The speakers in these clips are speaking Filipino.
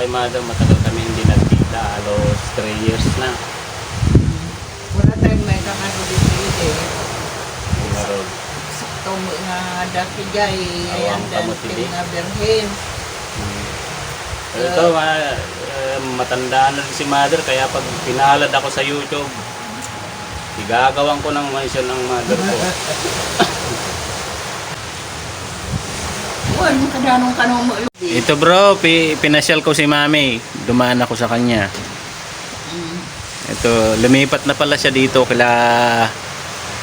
kay mother, matagal kami hindi nagkita. Halos 3 years na. Wala tayong may kakano dito eh. Meron. Sakto mo nga dati jay. Ayan, kamutili. nga berhen. Hmm. Ito, ma- eh, matanda na rin si mother, kaya pag pinalad ako sa YouTube, igagawan ko ng mention ng mother ko. Wan, kadanong kanong mo. Ito bro, pi- pinasyal ko si mami. Dumaan ako sa kanya. Mm. Ito, lumipat na pala siya dito kila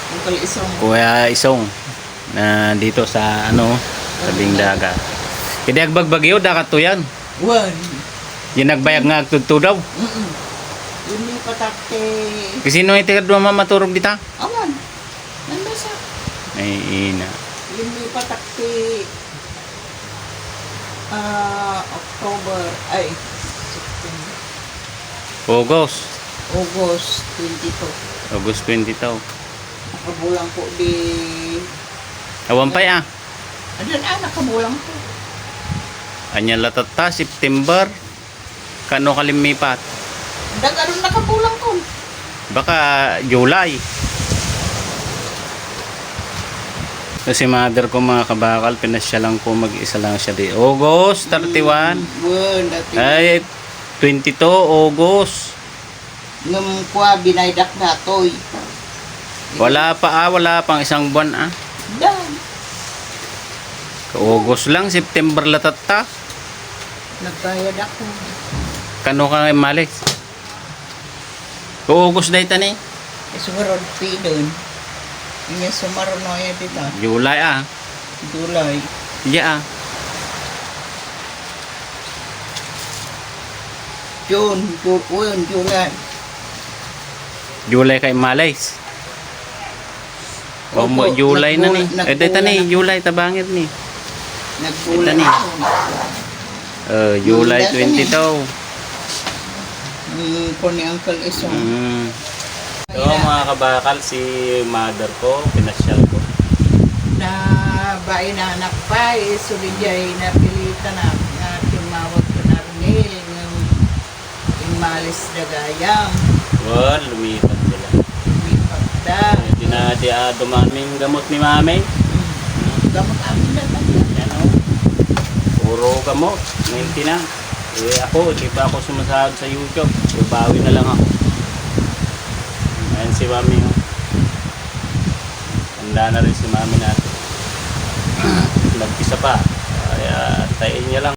Ang kalisong. Kuya Isong na dito sa ano, tabing daga. Kaya agbagbagyo dakat to yan. Wan. Yung nagbayag nga agtudto daw. Mm-mm. Yun yung patakte. Kasi no iti kadwa mamaturog dita. Awan. Nanda sa. Ay ina. Yun yung Ah, October. Ay, September. August. August 22. August 20 taw. Nakabulang po di... Awan pa ya. Adan ah, nakabulang po. Anya latata September. Kano kalimipat? Dagaron nakabulang ko. Baka July. Kasi mother ko mga kabakal, pinasya lang ko mag-isa lang siya di. August 31. Wan, dati. Ay, 22 August. Ngam kwa binaydak datoy. Wala pa ah, wala pang isang buwan ah. Dan. August lang, September latata. Nagbayad ako. Kano ka malis? August day tani. Isumarod pi doon. Inya sumaron no ya dito. July ah. July. Yeah ah. June, June, June, July. July kay Malays. O mo Opo, July na ni. Eh dito ni, July tabangit ni. Nagbulan Ito ni. July Dito ni. 22. Mm, ni Uncle Isong. Mm. Mga kabakal, si mother ko, pinasyal ko. Na bae na anak pa, eh, sulidyay na pilita na na tumawag ko na rin ng imalis na gayang. Well, lumipat sila. Lipat da. Hindi na di ah, dumaming gamot ni mami. Gamot amin na tayo. Yan o. Puro gamot. Maintenance. Eh ako, hindi pa ako sumasahod sa YouTube. Bawi na lang ako. Si mami. Oh. Tanda na rin si mami natin. Nag-isa pa. Kaya tayin niya lang.